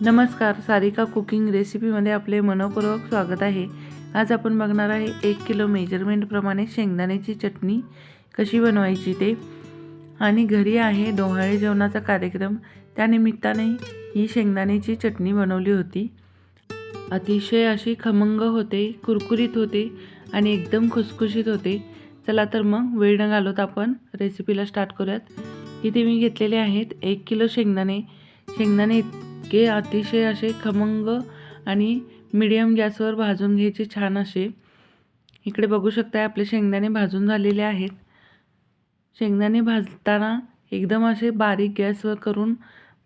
नमस्कार सारिका कुकिंग रेसिपीमध्ये आपले मनपूर्वक स्वागत आहे. आज आपण बघणार आहे एक किलो मेजरमेंटप्रमाणे शेंगदाण्याची चटणी कशी बनवायची ते. आणि घरी आहे डोहाळे जेवणाचा कार्यक्रम. त्यानिमित्ताने ही शेंगदाण्याची चटणी बनवली होती. अतिशय अशी खमंग होते कुरकुरीत होते आणि एकदम खुसखुशीत होते. चला तर मग वेळ न घालवत आपण रेसिपीला स्टार्ट करूयात. इथे मी घेतलेले आहेत एक किलो शेंगदाणे. शेंगदाणे इतके अतिशय असे खमंग आणि मिडियम गॅसवर भाजून घ्यायचे छान असे. इकडे बघू शकताय आपले शेंगदाणे भाजून झालेले आहेत. शेंगदाणे भाजताना एकदम असे बारीक गॅसवर करून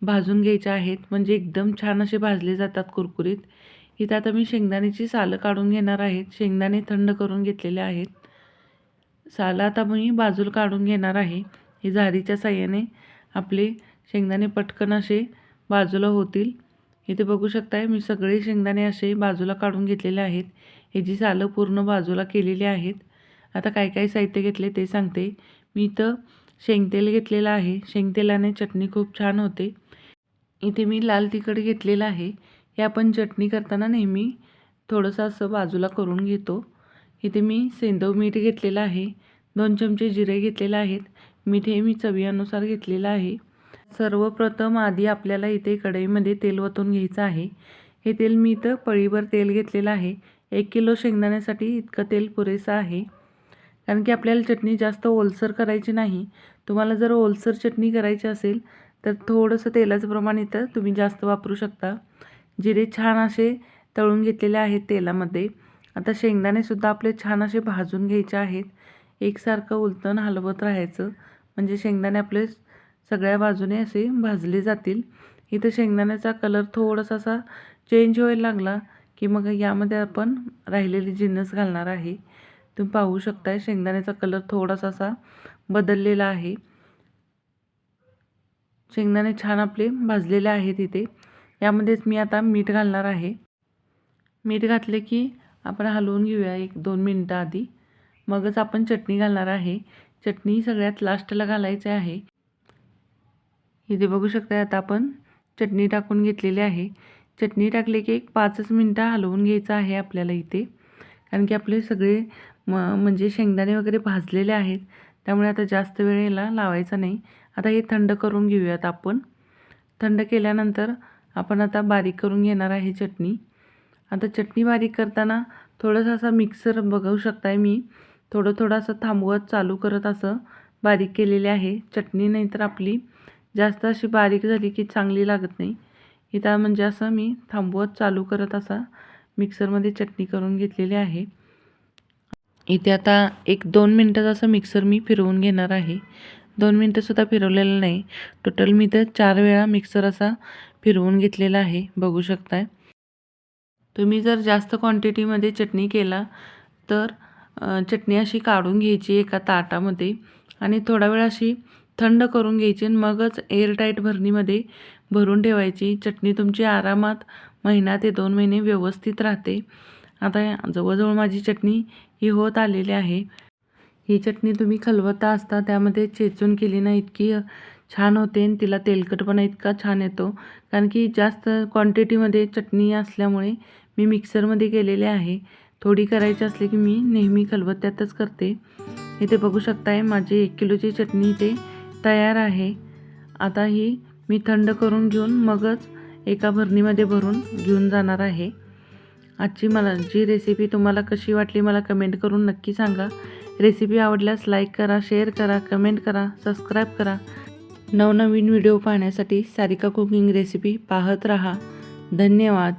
भाजून घ्यायचे आहेत. म्हणजे एकदम छान असे भाजले जातात कुरकुरीत. इथं आता मी शेंगदाण्याची सालं काढून घेणार आहेत. शेंगदाणे थंड करून घेतलेले आहेत. सालं आता मी बाजूला काढून घेणार आहे. ही झारीच्या साह्याने आपले शेंगदाणे पटकन असे बाजूला होतील. इथे बघू शकताय मी सगळे शेंगदाणे असे बाजूला काढून घेतलेले आहेत. ह्याची सालं पूर्ण बाजूला केलेली आहेत. आता काय काय साहित्य घेतले ते सांगते. मी इथं शेंगतेल घेतलेलं आहे. शेंगतेलाने चटणी खूप छान होते. इथे मी लाल तिखट घेतलेलं आहे. हे आपण चटणी करताना नेहमी थोडंसं असं बाजूला करून घेतो. इथे मी सेंदव मीठ घेतलेलं आहे. दोन चमचे जिरे घेतलेले आहेत. मीठ हे मी चवीनुसार घेतलेलं आहे. सर्वप्रथम आधी आपल्याला इथे कढईमध्ये तेल वतून घ्यायचं आहे. हे तेल मी इथं पळीभर तेल घेतलेलं आहे. एक किलो शेंगदाण्यासाठी इतकं तेल पुरेसं आहे. कारण की आपल्याला चटणी जास्त ओलसर करायची नाही. तुम्हाला जर ओलसर चटणी करायची असेल तर थोडंसं तेलाचं प्रमाण इथं तुम्ही जास्त वापरू शकता. जिरे छान असे तळून घेतलेले आहेत तेलामध्ये. आता शेंगदाणेसुद्धा आपले छान असे भाजून घ्यायचे आहेत. एकसारखं उलटण हलवत राहायचं. म्हणजे शेंगदाणे आपले सगळ्या बाजूने असे भाजले जातील. इथं शेंगदाण्याचा कलर थोडासा असा चेंज व्हायला लागला की मग यामध्ये आपण राहिलेली जिन्नस घालणार आहे. तुम्ही पाहू शकताय शेंगदाण्याचा कलर थोडासा असा बदललेला आहे. शेंगदाणे छान आपले भाजलेले आहेत इथे. यामध्येच मी आता मीठ घालणार आहे. मीठ घातले की आपण हलवून घेऊया एक दोन मिनटं आधी. मगच आपण चटणी घालणार आहे. चटणी सगळ्यात लास्टला घालायची आहे. इथे बघू शकता आता आपण चटणी टाकून घेतलेली आहे. चटणी टाकली की एक पाचच मिनटं हलवून घ्यायचं आहे आपल्याला इथे. कारण की आपले सगळे म म्हणजे शेंगदाणे वगैरे भाजलेले आहेत. त्यामुळे आता जास्त वेळ याला लावायचा नाही. आता हे थंड करून घेऊयात आपण. थंड केल्यानंतर आपण आता बारीक करून घेणार आहे चटणी. आता चटणी बारीक करताना थोडंसं असं मिक्सर बघू शकताय मी. थोडं थोडं असं थांबवत चालू करत असं बारीक केलेले आहे. चटणी नाही तर आपली जास्त अशी बारीक झाली की चांगली लागत नाही. इथं म्हणजे असं मी थांबवत चालू करत असा मिक्सरमध्ये चटणी करून घेतलेली आहे. इथे आता एक दोन मिनटं असं मिक्सर मी फिरवून घेणार आहे. दोन मिनटंसुद्धा फिरवलेलं नाही. टोटल मी तर चार वेळा मिक्सर असा फिरवून घेतलेला आहे. बघू शकताय. तुम्ही जर जास्त क्वांटिटीमध्ये चटणी केला तर चटणी अशी काढून घ्यायची एका ताटामध्ये आणि थोडा वेळ अशी थंड करून घ्यायची आणि मगच एअरटाईट भरणीमध्ये भरून ठेवायची. चटणी तुमची आरामात महिना ते दोन महिने व्यवस्थित राहते. आता जवळजवळ माझी चटणी ही होत आलेली आहे. ही चटणी तुम्ही खलबत्ता असता त्यामध्ये चेचून केली ना इतकी छान होते आणि तिला तेलकटपणा इतका छान येतो. कारण की जास्त क्वांटिटीमध्ये चटणी असल्यामुळे मी मिक्सरमध्ये केलेले आहे. थोडी करायची असली की मी नेहमी खलबत्त्यातच करते. इथे बघू शकताय माझी एक किलोची चटणी इथे तयार आहे. आता ही मी थंड करून घेऊन मगच एका भरणीमध्ये भरून घेऊन जाणार आहे. आजची मला जी रेसिपी तुम्हाला कशी वाटली मला कमेंट करून नक्की सांगा. रेसिपी आवडल्यास लाईक करा शेअर करा कमेंट करा सबस्क्राईब करा. नवनवीन व्हिडिओ पाहण्यासाठी सारिका कुकिंग रेसिपी पाहत राहा. धन्यवाद.